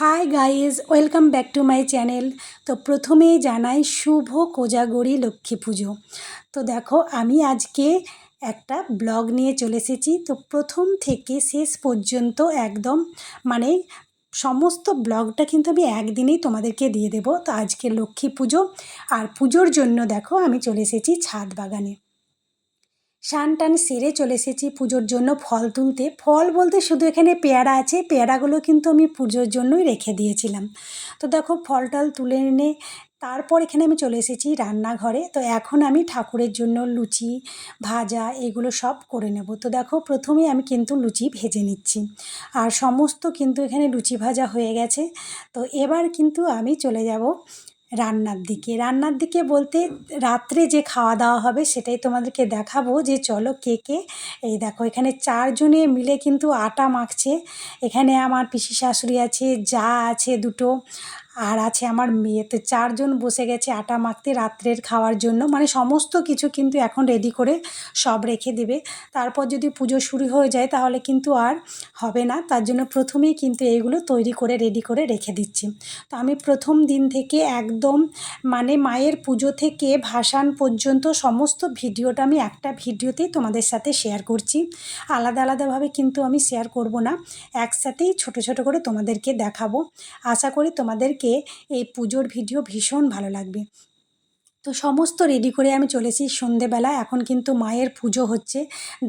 Hi guys welcome back to my channel তো প্রথমেই জানাই শুভ কোজাগরি লক্ষ্মী পুজো। তো দেখো, আমি আজকে একটা ব্লগ নিয়ে চলে এসেছি। তো প্রথম থেকে শেষ পর্যন্ত একদম মানে সমস্ত ব্লগটা কিন্তু আমি একদিনেই তোমাদেরকে দিয়ে দেবো। তো আজকে লক্ষ্মী পুজো। আর পুজোর জন্য দেখো, আমি চলে এসেছি ছাদ বাগানে। স্নান টান সেরে চলে এসেছি পুজোর জন্য ফল তুলতে। ফল বলতে শুধু এখানে পেয়ারা আছে, পেয়ারাগুলো কিন্তু আমি পুজোর জন্যই রেখে দিয়েছিলাম। তো দেখো ফল টল তুলে এনে তারপর এখানে আমি চলে এসেছি রান্নাঘরে। তো এখন আমি ঠাকুরের জন্য লুচি, ভাজা এগুলো সব করে নেব। তো দেখো প্রথমে আমি কিন্তু লুচি ভেজে নিচ্ছি। আর সমস্ত কিন্তু এখানে লুচি ভাজা হয়ে গেছে। তো এবার কিন্তু আমি চলে যাব রান্নার দিকে। রান্নার দিকে বলতে রাত্রে যে খাওয়া দাওয়া হবে সেটাই তোমাদেরকে দেখাবো যে চলো কে কে। এই দেখো, এখানে চারজনে মিলে কিন্তু আটা মাখছে। এখানে আমার পিসি শাশুড়ি আছে, যা আছে দুটো। আর আছে আমার মেয়েতে। চারজন বসে গেছে আটা মাখতে রাত্রের খাওয়ার জন্য। মানে সমস্ত কিছু কিন্তু এখন রেডি করে সব রেখে দেবে। তারপর যদি পুজো শুরু হয়ে যায় তাহলে কিন্তু আর হবে না। তার জন্য প্রথমেই কিন্তু এইগুলো তৈরি করে রেডি করে রেখে দিচ্ছি। তো আমি প্রথম দিন থেকে একদম মানে মায়ের পুজো থেকে ভাসান পর্যন্ত সমস্ত ভিডিওটা আমি একটা ভিডিওতেই তোমাদের সাথে শেয়ার করছি। আলাদা আলাদাভাবে কিন্তু আমি শেয়ার করব না। একসাথেই ছোট ছোট করে তোমাদেরকে দেখাবো। আশা করি তোমাদেরকে এই পুজোর ভিডিও ভীষণ ভালো লাগবে। তো সমস্ত রেডি করে আমি চলেছি সন্ধেবেলা। এখন কিন্তু মায়ের পুজো হচ্ছে,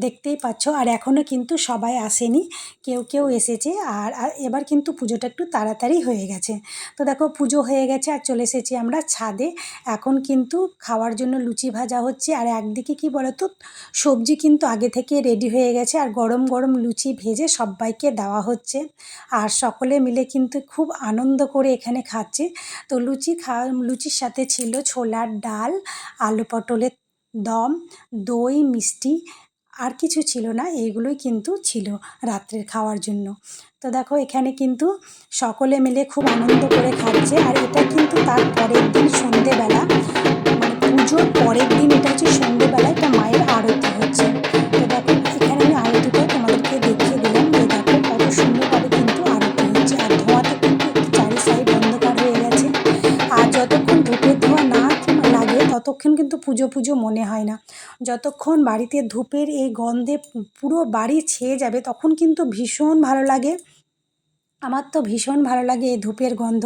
দেখতেই পাচ্ছ। আর এখনও কিন্তু সবাই আসেনি, কেউ কেউ এসেছে। আর এবার কিন্তু পুজোটা একটু তাড়াতাড়ি হয়ে গেছে। তো দেখো পুজো হয়ে গেছে আর চলে এসেছি আমরা ছাদে। এখন কিন্তু খাওয়ার জন্য লুচি ভাজা হচ্ছে। আর একদিকে কি বলতো, সবজি কিন্তু আগে থেকে রেডি হয়ে গেছে। আর গরম গরম লুচি ভেজে সবাইকে দেওয়া হচ্ছে। আর সকলে মিলে কিন্তু খুব আনন্দ করে এখানে খাচ্ছে। তো লুচি খাওয়া, লুচির সাথে ছিল ছোলার ডাল, আলু পটলের দম, দই, মিষ্টি আর কিছু ছিল না এইগুলোই কিন্তু ছিল রাত্রের খাওয়ার জন্য। তো দেখো, এখানে কিন্তু সকলে মিলে খুব আনন্দ করে খাচ্ছে। আর এটা কিন্তু তার পরের দিন সন্ধেবেলা মানে পুজোর পরের দিন ততক্ষণ কিন্তু পুজো পুজো মনে হয় না। যতক্ষণ বাড়িতে ধূপের এই গন্ধে পুরো বাড়ি ছেয়ে যাবে, তখন কিন্তু ভীষণ ভালো লাগে। আমার তো ভীষণ ভালো লাগে এই ধূপের গন্ধ।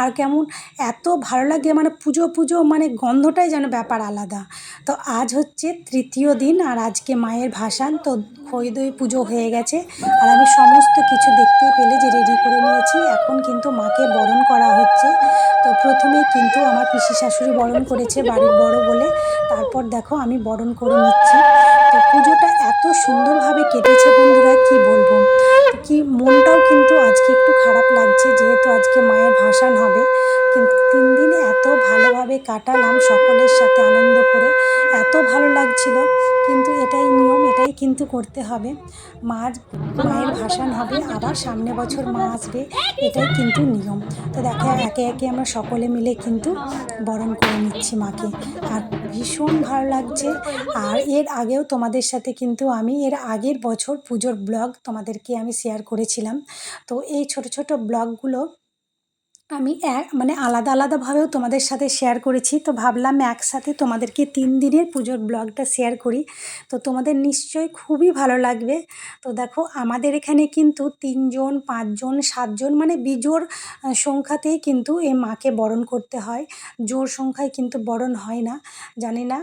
আর কেমন এত ভালো লাগে মানে পুজো পুজো মানে গন্ধটাই যেন ব্যাপার আলাদা। তো আজ হচ্ছে তৃতীয় দিন আর আজকে মায়ের ভাসান, তো খই দই পুজো হয়ে গেছে। আর আমি সমস্ত কিছু দেখতে পেলে যে রেডি করে নিয়েছি, এখন কিন্তু মাকে বরণ করা হচ্ছে। তো প্রথমে কিন্তু আমার পিসি শাশুড়ি বরণ করেছে বাড়ির বড় বলে। তারপর দেখো আমি বরণ করে নিচ্ছি। তো পুজোটা এত সুন্দরভাবে কেটেছে বন্ধুরা কি বলব? কি মনটাও কিন্তু আজকে একটু ভালোভাবে কাটালাম সকলের সাথে আনন্দ করে। এত ভালো লাগছিল, কিন্তু এটাই নিয়ম, এটাই কিন্তু করতে হবে। মার মায়ের ভাসান হবে, আবার সামনে বছর মা আসবে, এটাই কিন্তু নিয়ম। তো দেখো, একে একে আমরা সকলে মিলে কিন্তু বরণ করে নিচ্ছি মাকে। আর ভীষণ ভালো লাগছে। আর এর আগেও তোমাদের সাথে কিন্তু আমি, এর আগের বছর পুজোর ব্লগ তোমাদেরকে আমি শেয়ার করেছিলাম। তো এই ছোট ছোট ব্লগগুলো আমি মানে আলাদা আলাদাভাবেও তোমাদের সাথে শেয়ার করেছি। তো ভাবলাম একসাথে তোমাদেরকে তিন দিনের পুজোর ব্লগটা শেয়ার করি। তো তোমাদের নিশ্চয়ই খুবই ভালো লাগবে। তো দেখো, আমাদের এখানে কিন্তু তিনজন, পাঁচজন, সাতজন মানে বিজোড় সংখ্যাতেই কিন্তু এই মাকে বরণ করতে হয়। জোর সংখ্যায় কিন্তু বরণ হয় না। জানি না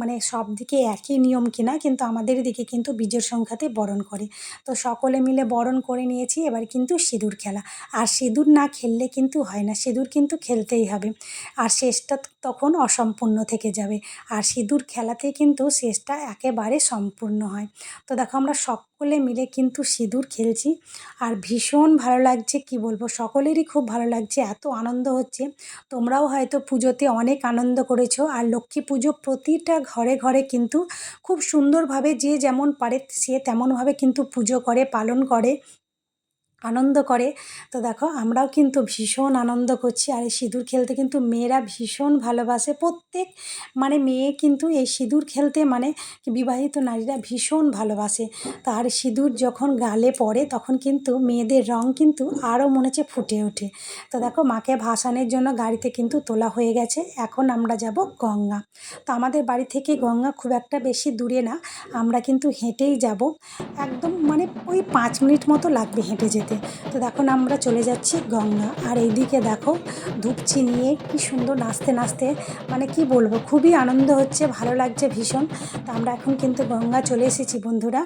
মানে সব দিকে একই নিয়ম কিনা, কিন্তু আমাদের দিকে কিন্তু বিজোড় সংখ্যাতে বরণ করে। তো সকলে মিলে বরণ করে নিয়েছি, এবার কিন্তু সিঁদুর খেলা। আর সিঁদুর না খেললে কিন্তু কিন্তু হয় না, সিঁদুর কিন্তু খেলতেই হবে। আর শেষটা তখন অসম্পূর্ণ থেকে যাবে। আর সিঁদুর খেলাতে কিন্তু শেষটা একেবারে সম্পূর্ণ হয়। তো দেখো, আমরা সকলে মিলে কিন্তু সিঁদুর খেলছি। আর ভীষণ ভালো লাগছে, কি বলব, সকলেরই খুব ভালো লাগছে, এত আনন্দ হচ্ছে। তোমরাও হয়তো পুজোতে অনেক আনন্দ করেছ। আর লক্ষ্মী পুজো প্রতিটা ঘরে ঘরে কিন্তু খুব সুন্দরভাবে যে যেমন পারে, সে তেমনভাবে কিন্তু পুজো করে, পালন করে। আনন্দ করে। তো দেখো, আমরাও কিন্তু ভীষণ আনন্দ করছি। আর এই সিঁদুর খেলতে কিন্তু মেয়েরা ভীষণ ভালোবাসে। প্রত্যেক মানে মেয়ে কিন্তু এই সিঁদুর খেলতে মানে বিবাহিত নারীরা ভীষণ ভালোবাসে। তার সিঁদুর যখন গালে পড়ে, তখন কিন্তু মেয়েদের রং কিন্তু আরও মনে হচ্ছে ফুটে ওঠে। তো দেখো, মাকে ভাসানের জন্য গাড়িতে কিন্তু তোলা হয়ে গেছে। এখন আমরা যাব গঙ্গা। তো আমাদের বাড়ি থেকে গঙ্গা খুব একটা বেশি দূরে না। আমরা কিন্তু হেঁটেই যাব। একদম মানে ওই পাঁচ মিনিট মতো লাগবে হেঁটে যেতে। তো দেখুন আমরা চলে যাচ্ছি গঙ্গা। আর এইদিকে দেখো, ধূপচি নিয়ে কি সুন্দর নাচতে নাচতে মানে কি বলব, খুবই আনন্দ হচ্ছে, ভালো লাগছে ভীষণ। তো আমরা এখন কিন্তু গঙ্গা চলে এসেছি বন্ধুরা।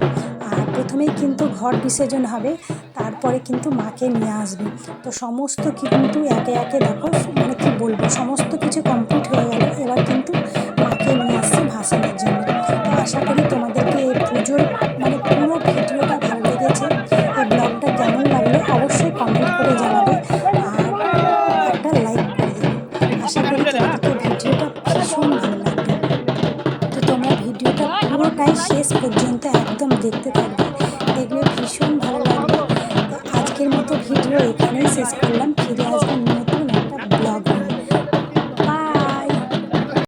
আর প্রথমেই কিন্তু ঘর বিসর্জন হবে, তারপরে কিন্তু মাকে নিয়ে আসবে। তো সমস্ত কিন্তু একে একে দেখো মানে কি বলব, সমস্ত কিছু কমপ্লিট হয়ে গেল। দেখতে থাকবে।